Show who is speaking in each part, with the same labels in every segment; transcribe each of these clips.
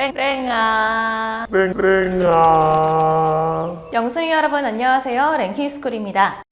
Speaker 1: 땡땡아.
Speaker 2: 땡땡아.
Speaker 1: 영순이 여러분 안녕하세요. 랭킹스쿨입니다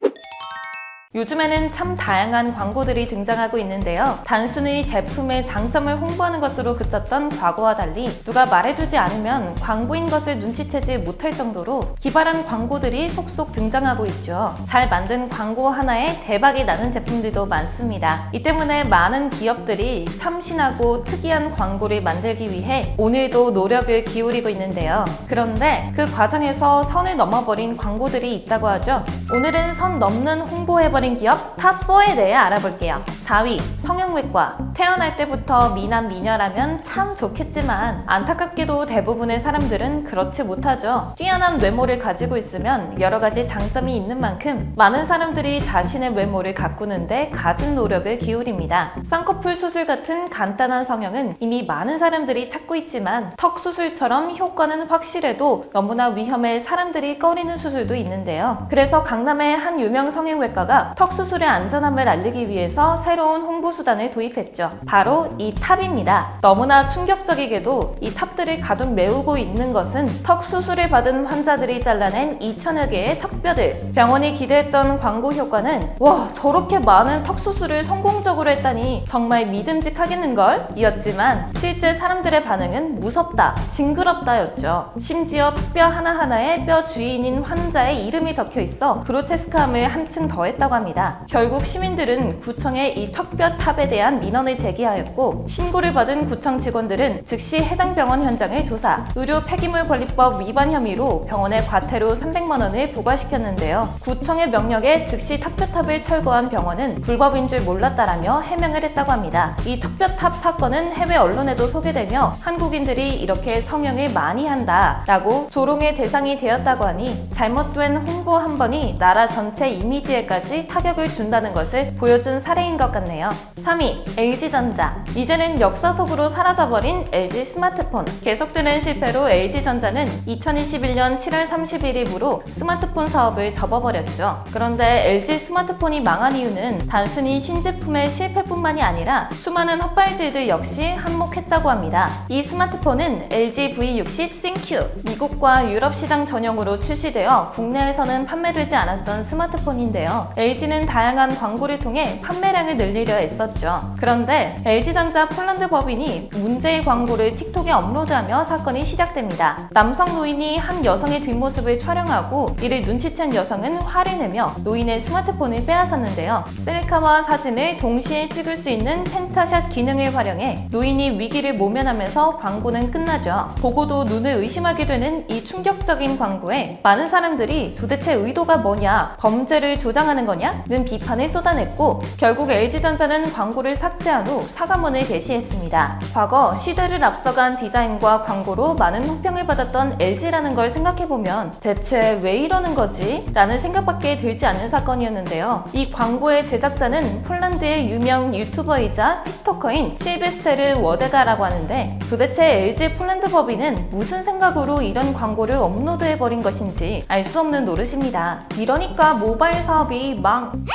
Speaker 1: 요즘에는 참 다양한 광고들이 등장하고 있는데요. 단순히 제품의 장점을 홍보하는 것으로 그쳤던 과거와 달리 누가 말해주지 않으면 광고인 것을 눈치채지 못할 정도로 기발한 광고들이 속속 등장하고 있죠. 잘 만든 광고 하나에 대박이 나는 제품들도 많습니다. 이 때문에 많은 기업들이 참신하고 특이한 광고를 만들기 위해 오늘도 노력을 기울이고 있는데요. 그런데 그 과정에서 선을 넘어버린 광고들이 있다고 하죠. 오늘은 선 넘는 홍보해버 린 기업 탑4에 대해 알아볼게요. 4위, 성형외과. 태어날 때부터 미남 미녀라면 참 좋겠지만 안타깝게도 대부분의 사람들은 그렇지 못하죠. 뛰어난 외모를 가지고 있으면 여러 가지 장점이 있는 만큼 많은 사람들이 자신의 외모를 가꾸는데 가진 노력을 기울입니다. 쌍꺼풀 수술 같은 간단한 성형은 이미 많은 사람들이 찾고 있지만 턱 수술처럼 효과는 확실해도 너무나 위험해 사람들이 꺼리는 수술도 있는데요. 그래서 강남의 한 유명 성형외과가 턱 수술의 안전함을 알리기 위해서 새로 운 홍보 수단을 도입했죠. 바로 이 탑입니다. 너무나 충격적이게도 이 탑들을 가득 메우고 있는 것은 턱 수술을 받은 환자들이 잘라낸 2천여 개의 턱뼈들. 병원이 기대했던 광고 효과는 와 저렇게 많은 턱 수술을 성공적으로 했다니 정말 믿음직하겠는걸? 이었지만 실제 사람들의 반응은 무섭다, 징그럽다였죠. 심지어 턱뼈 하나하나에 뼈 주인인 환자의 이름이 적혀 있어 그로테스크함을 한층 더했다고 합니다. 결국 시민들은 구청에 이 턱뼈 탑에 대한 민원을 제기하였고 신고를 받은 구청 직원들은 즉시 해당 병원 현장을 조사, 의료 폐기물 관리법 위반 혐의로 병원에 과태료 300만 원을 부과시켰는데요. 구청의 명령에 즉시 턱뼈탑을 철거한 병원은 불법인 줄 몰랐다라며 해명을 했다고 합니다. 이 턱뼈탑 사건은 해외 언론에도 소개되며 한국인들이 이렇게 성형을 많이 한다라고 조롱의 대상이 되었다고 하니 잘못된 홍보 한 번이 나라 전체 이미지에까지 타격을 준다는 것을 보여준 사례인 것 같 네요. 3위 LG전자 이제는 역사 속으로 사라져버린 LG 스마트폰 계속되는 실패로 LG전자는 2021년 7월 30일 이후로 스마트폰 사업을 접어버렸죠. 그런데 LG 스마트폰이 망한 이유는 단순히 신제품의 실패뿐만이 아니라 수많은 헛발질들 역시 한몫했다고 합니다. 이 스마트폰은 LG V60 싱큐 미국과 유럽 시장 전용으로 출시되어 국내에서는 판매되지 않았던 스마트폰인데요. LG는 다양한 광고를 통해 판매량을 늘 리려 애썼죠. 그런데 LG전자 폴란드 법인이 문제의 광고를 틱톡에 업로드하며 사건이 시작됩니다. 남성 노인이 한 여성의 뒷모습을 촬영하고 이를 눈치챈 여성은 화를 내며 노인의 스마트폰을 빼앗았는데요. 셀카와 사진을 동시에 찍을 수 있는 펜타샷 기능을 활용해 노인이 위기를 모면하면서 광고는 끝나죠. 보고도 눈을 의심하게 되는 이 충격적인 광고에 많은 사람들이 도대체 의도가 뭐냐, 범죄를 조장하는 거냐?는 비판을 쏟아냈고 결국 LG전자는 광고를 삭제한 후 사과문을 게시했습니다. 과거 시대를 앞서간 디자인과 광고로 많은 호평을 받았던 LG라는 걸 생각해보면 대체 왜 이러는 거지? 라는 생각밖에 들지 않는 사건이었는데요. 이 광고의 제작자는 폴란드의 유명 유튜버이자 틱토커인 실베스테르 워데가라고 하는데 도대체 LG 폴란드 법인은 무슨 생각으로 이런 광고를 업로드해버린 것인지 알 수 없는 노릇입니다. 이러니까 모바일 사업이 망...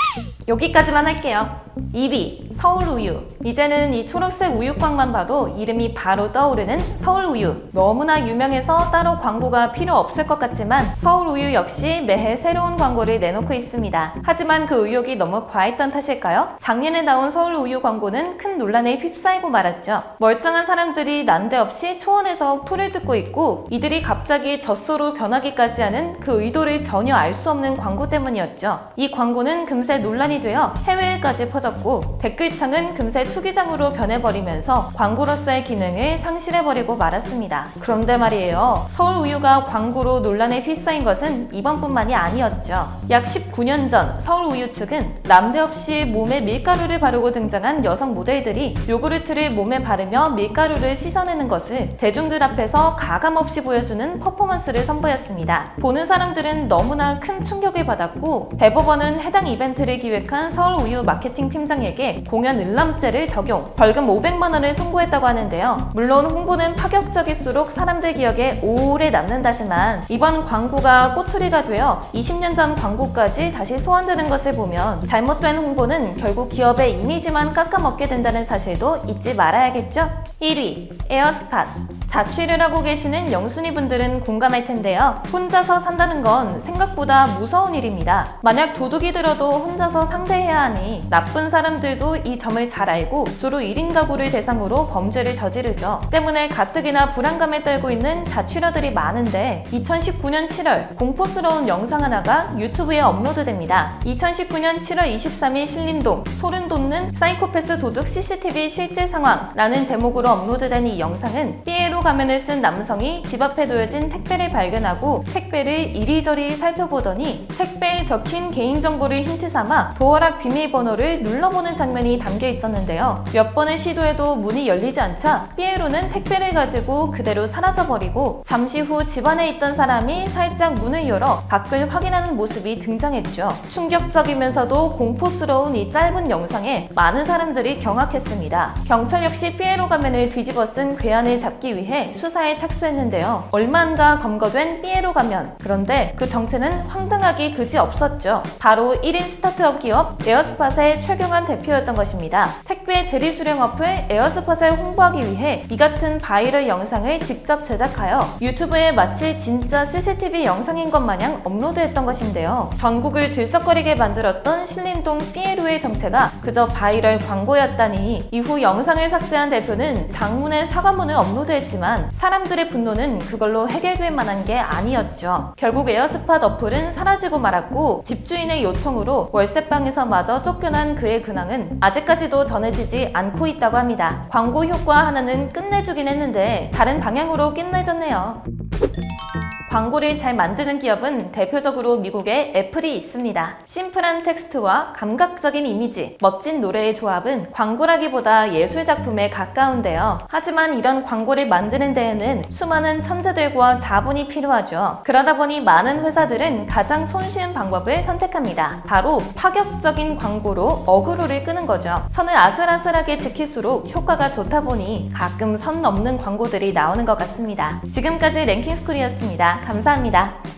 Speaker 1: 여기까지만 할게요. 2위 서울 우유. 이제는 이 초록색 우유곽만 봐도 이름이 바로 떠오르는 서울 우유. 너무나 유명해서 따로 광고가 필요 없을 것 같지만 서울 우유 역시 매해 새로운 광고를 내놓고 있습니다. 하지만 그 의욕이 너무 과했던 탓일까요? 작년에 나온 서울 우유 광고는 큰 논란에 휩싸이고 말았죠. 멀쩡한 사람들이 난데없이 초원에서 풀을 뜯고 있고 이들이 갑자기 젖소로 변하기까지 하는 그 의도를 전혀 알 수 없는 광고 때문이었죠. 이 광고는 금세 논란이 되어 해외에까지 퍼졌고 댓글 창은 금세 투기장으로 변해버리면서 광고로서의 기능을 상실해버리고 말았습니다. 그런데 말이에요. 서울우유가 광고로 논란에 휩싸인 것은 이번뿐만이 아니었죠. 약 19년 전 서울우유 측은 남대 없이 몸에 밀가루를 바르고 등장한 여성 모델들이 요구르트를 몸에 바르며 밀가루를 씻어내는 것을 대중들 앞에서 가감없이 보여주는 퍼포먼스를 선보였습니다. 보는 사람들은 너무나 큰 충격을 받았고 대법원은 해당 이벤트를 기획한 서울우유 마케팅 팀장에게 공연 을람죄를 적용, 벌금 500만 원을 선고했다고 하는데요. 물론 홍보는 파격적일수록 사람들 기억에 오래 남는다지만 이번 광고가 꼬투리가 되어 20년 전 광고까지 다시 소환되는 것을 보면 잘못된 홍보는 결국 기업의 이미지만 깎아먹게 된다는 사실도 잊지 말아야겠죠? 1위 에어스팟 자취를 하고 계시는 영순이 분들은 공감할 텐데요. 혼자서 산다는 건 생각보다 무서운 일입니다. 만약 도둑이 들어도 혼자서 상대해야 하니 나쁜 사람들도 이 점을 잘 알고 주로 1인 가구를 대상으로 범죄를 저지르죠. 때문에 가뜩이나 불안감에 떨고 있는 자취러들이 많은데 2019년 7월 공포스러운 영상 하나가 유튜브에 업로드됩니다. 2019년 7월 23일 신림동 소름 돋는 사이코패스 도둑 CCTV 실제 상황라는 제목으로 업로드된 이 영상은 삐에로 가면을 쓴 남성이 집 앞에 놓여진 택배를 발견하고 택배를 이리저리 살펴보더니 택배에 적힌 개인정보를 힌트 삼아 도어락 비밀번호를 눌러보는 장면이 담겨 있었는데요. 몇 번을 시도해도 문이 열리지 않자 삐에로는 택배를 가지고 그대로 사라져버리고 잠시 후 집안에 있던 사람이 살짝 문을 열어 밖을 확인하는 모습이 등장했죠. 충격적이면서도 공포스러운 이 짧은 영상에 많은 사람들이 경악했습니다. 경찰 역시 삐에로 가면을 뒤집어 쓴 괴한을 잡기 위해 수사에 착수했는데요. 얼마 안가 검거된 삐에로 가면. 그런데 그 정체는 황당하기 그지 없었죠. 바로 1인 스타트업 기업 에어스팟의 최경환 대표였던 것입니다. 택배 대리 수령 어플 에어스팟을 홍보하기 위해 이 같은 바이럴 영상을 직접 제작하여 유튜브에 마치 진짜 CCTV 영상인 것 마냥 업로드했던 것인데요. 전국을 들썩거리게 만들었던 신림동 삐에로의 정체가 그저 바이럴 광고였다니 이후 영상을 삭제한 대표는 장문의 사과문을 업로드했 지만 사람들의 분노는 그걸로 해결될 만한 게 아니었죠. 결국 에어스팟 어플은 사라지고 말았고 집주인의 요청으로 월세방에서 마저 쫓겨난 그의 근황은 아직까지도 전해지지 않고 있다고 합니다. 광고 효과 하나는 끝내주긴 했는데 다른 방향으로 끝내졌네요. 광고를 잘 만드는 기업은 대표적으로 미국의 애플이 있습니다. 심플한 텍스트와 감각적인 이미지, 멋진 노래의 조합은 광고라기보다 예술 작품에 가까운데요. 하지만 이런 광고를 만드는 데에는 수많은 천재들과 자본이 필요하죠. 그러다 보니 많은 회사들은 가장 손쉬운 방법을 선택합니다. 바로 파격적인 광고로 어그로를 끄는 거죠. 선을 아슬아슬하게 지킬수록 효과가 좋다 보니 가끔 선 넘는 광고들이 나오는 것 같습니다. 지금까지 랭킹스쿨이었습니다. 감사합니다.